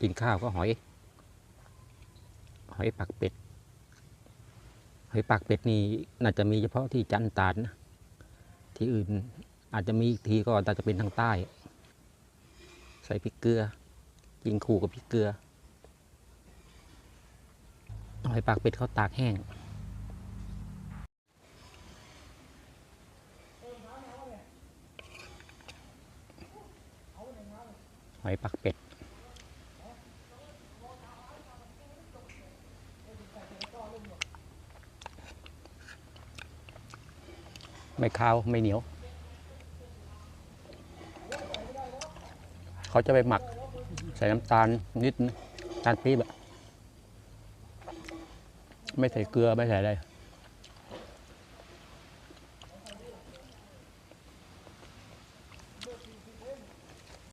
กินข้าวก็หอย หอยปักเป็ด หอยปักเป็ดนี่น่าจะมีเฉพาะที่จันตาดนะที่อื่นอาจจะมีอีกทีก็อาจจะเป็นทางใต้ ใส่พริกเกลือ กินคู่กับพริกเกลือ หอยปากเป็ดเขาตากแห้งหอยปักเป็ด ไม่คาวไม่เหนียว เขาจะไปหมัก ใส่น้ำตาลนิดน้ำตาลปี๊บอะไม่ใส่เกลือ ไม่ใส่อะไร